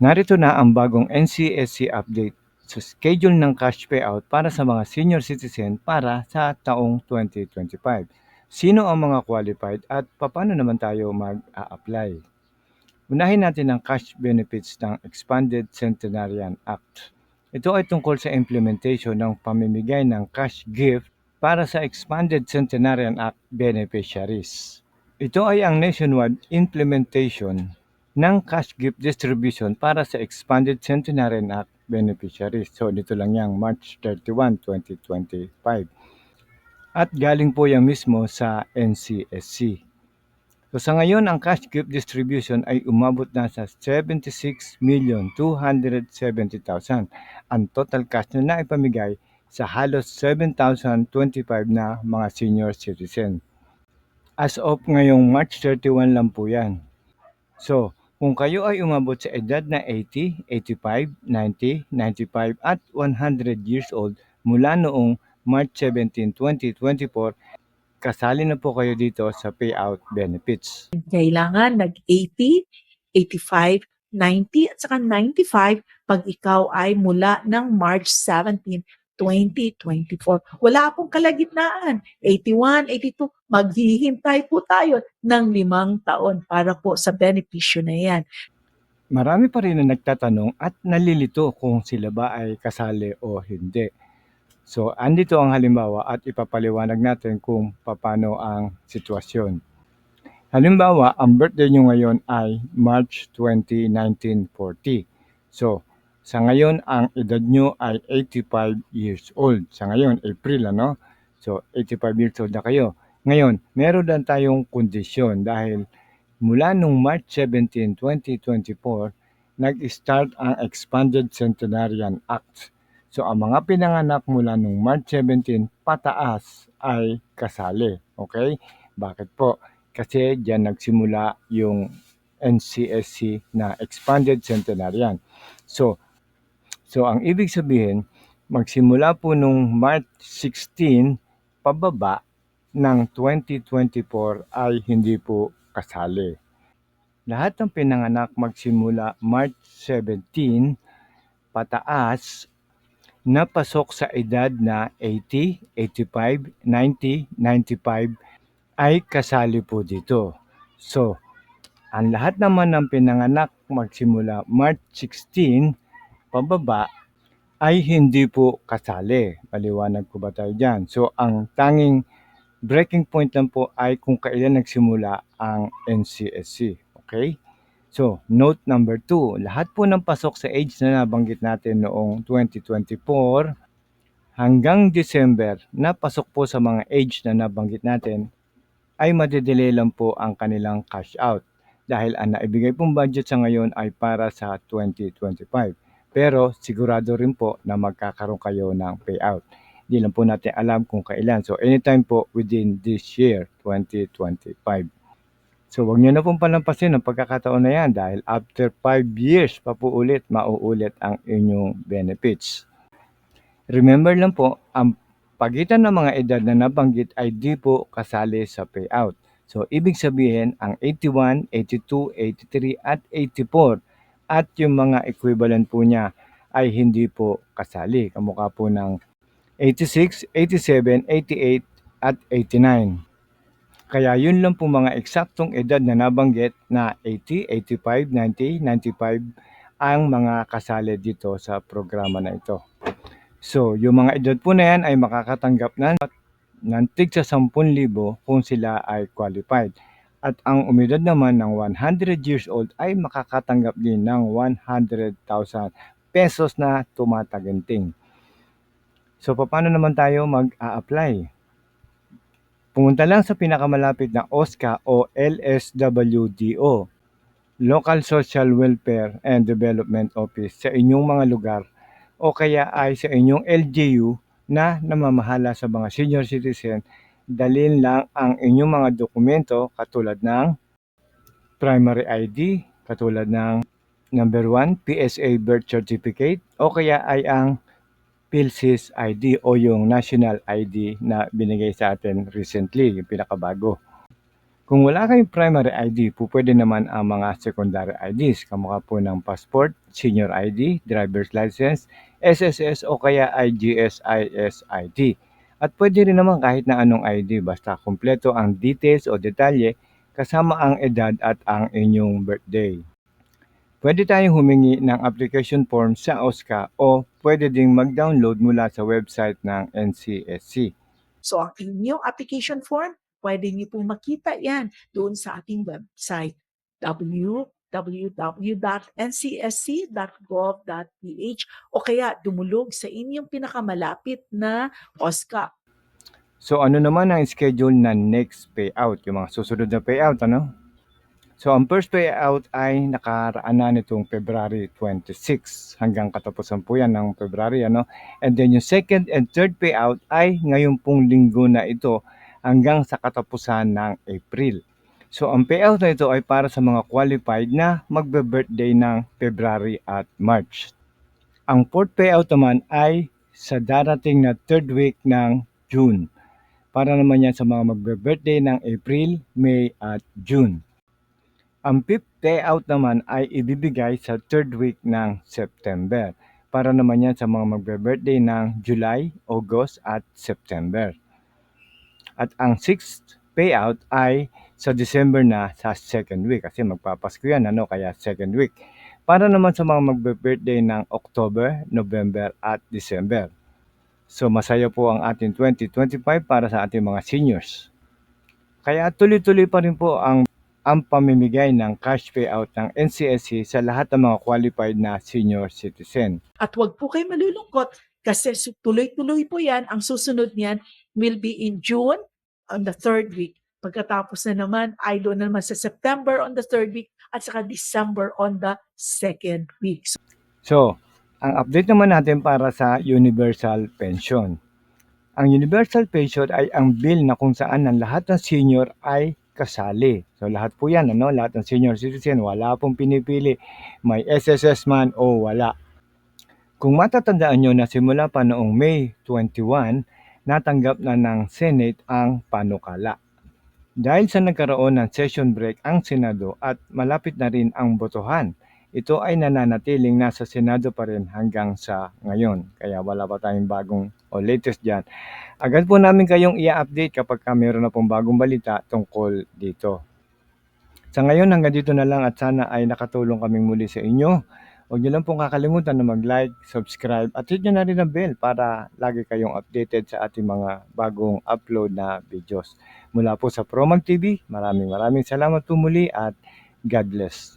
Narito na ang bagong NCSC update sa schedule ng cash payout para sa mga senior citizen para sa taong 2025. Sino ang mga qualified at paano naman tayo mag-a-apply? Unahin natin ang cash benefits ng Expanded Centenarian Act. Ito ay tungkol sa implementation ng pamimigay ng cash gift para sa Expanded Centenarian Act beneficiaries. Ito ay ang nationwide implementation ng cash gift distribution para sa Expanded Centenarian Act beneficiaries. So dito lang yang March 31, 2025. At galing po yan mismo sa NCSC. So sa ngayon, ang cash gift distribution ay umabot na sa 76,270,000. Ang total cash na naipamigay sa halos 7,025 na mga senior citizen. As of ngayong March 31 lang po yan. So, kung kayo ay umabot sa edad na 80, 85, 90, 95 at 100 years old mula noong March 17, 2024, kasali na po kayo dito sa payout benefits. kailangan nag-80, 85, 90 at saka 95 pag ikaw ay mula ng March 17, 2024. Wala pong kalagitnaan. 81, 82, maghihintay po tayo ng limang taon para po sa benepisyo na yan. Marami pa rin na nagtatanong at nalilito kung sila ba ay kasali o hindi. So, andito ang halimbawa at ipapaliwanag natin kung paano ang sitwasyon. Halimbawa, ang birthday nyo ngayon ay March 20, 1940. So, sa ngayon, ang edad nyo ay 85 years old. Sa ngayon, April, ano? So, 85 years old na kayo. Ngayon, meron lang tayong kondisyon dahil mula nung March 17, 2024, nag-start ang Expanded Centenarian Act. So, ang mga pinanganak mula nung March 17 pataas ay kasali. Okay? Bakit po? Kasi diyan nagsimula yung NCSC na Expanded Centenarian. So, so ang ibig sabihin, magsimula po nung March 16 pababa ng 2024 ay hindi po kasali. Lahat ng pinanganak magsimula March 17 pataas na pasok sa edad na 80, 85, 90, 95 ay kasali po dito. So, ang lahat naman ng pinanganak magsimula March 16 pababa ay hindi po kasali. Paliwanag ko ba tayo dyan? So, ang tanging breaking point lang po ay kung kailan nagsimula ang NCSC. Okay? So, note number 2, lahat po ng pasok sa age na nabanggit natin noong 2024 hanggang December na pasok po sa mga age na nabanggit natin ay madedelay lang po ang kanilang cash out dahil ang naibigay pong budget sa ngayon ay para sa 2025. Pero sigurado rin po na magkakaroon kayo ng payout. Hindi lang po natin alam kung kailan. So anytime po within this year, 2025. So wag niyo na pong palampasin ang pagkakataon na yan dahil after 5 years pa po ulit mauulit ang inyong benefits. Remember lang po, ang pagitan ng mga edad na nabanggit ay di po kasali sa payout. So ibig sabihin ang 81, 82, 83 at 84 at yung mga equivalent po niya ay hindi po kasali. Kamukha po ng 86, 87, 88 at 89. Kaya yun lang po mga eksaktong edad na nabanggit na 80, 85, 90, 95 ang mga kasali dito sa programa na ito. So, yung mga edad po na yan ay makakatanggap na ng tig sa 10,000 kung sila ay qualified. At ang umidad naman ng 100 years old ay makakatanggap din ng 100,000 pesos na tumataginting. So, paano naman tayo mag-a-apply? Pumunta lang sa pinakamalapit na OSCA o LSWDO, Local Social Welfare and Development Office sa inyong mga lugar o kaya ay sa inyong LGU na namamahala sa mga senior citizen, dalin lang ang inyong mga dokumento katulad ng primary ID, katulad ng number 1, PSA birth certificate o kaya ay ang PhilSys ID o yung national ID na binigay sa atin recently, yung pinakabago. Kung wala kayong primary ID, po naman ang mga secondary IDs, kamukha po ng passport, senior ID, driver's license, SSS o kaya IGS, ISID. At pwede rin naman kahit na anong ID, basta kumpleto ang details o detalye kasama ang edad at ang inyong birthday. Pwede tayong humingi ng application form sa OSCA o pwede ding mag-download mula sa website ng NCSC. So ang inyong application form, pwede niyo pong makita yan doon sa ating website www.ncsc.gov.ph o kaya dumulog sa inyong pinakamalapit na OSCA. So ano naman ang schedule na next payout, yung mga susunod na payout, ano? So ang first payout ay nakaraan na nitong February 26 hanggang katapusan po yan ng February, ano? And then yung second and third payout ay ngayon pong linggo na ito hanggang sa katapusan ng April. So ang payout na ito ay para sa mga qualified na magbe-birthday ng February at March. Ang fourth payout naman ay sa darating na third week ng June. Para naman yan sa mga magbe-birthday ng April, May at June. Ang fifth payout naman ay ibibigay sa third week ng September. Para naman yan sa mga magbe-birthday ng July, August at September. At ang sixth payout ay sa December na sa second week kasi magpapasko yan ano kaya second week. Para naman sa mga magbe-birthday ng October, November at December. So masaya po ang ating 2025 para sa ating mga seniors. Kaya tuloy-tuloy pa rin po ang ang pamimigay ng cash payout ng NCSC sa lahat ng mga qualified na senior citizen. At huwag po kayo malulungkot kasi tuloy-tuloy po yan. Ang susunod niyan will be in June on the third week. Pagkatapos na naman, doon na naman sa September on the third week at saka December on the second week. So, So, ang update naman natin para sa universal pension. Ang universal pension ay ang bill na kung saan ang lahat ng senior ay kasali. So lahat po yan, ano? lahat ng senior citizen, wala pong pinipili. May SSS man o wala. Kung matatandaan nyo na simula pa noong May 21, natanggap na ng Senate ang panukala. Dahil sa nagkaroon ng session break ang Senado at malapit na rin ang botohan, ito ay nananatiling nasa Senado pa rin hanggang sa ngayon. Kaya wala pa tayong bagong o latest dyan. Agad po namin kayong i-update kapag ka meron na pong bagong balita tungkol dito. Sa ngayon, hanggang dito na lang at sana ay nakatulong kaming muli sa inyo. Huwag niyo lang pong kakalimutan na mag-like, subscribe at hit nyo na rin ang bell para lagi kayong updated sa ating mga bagong upload na videos. Mula po sa Promag TV, maraming maraming salamat po at God bless.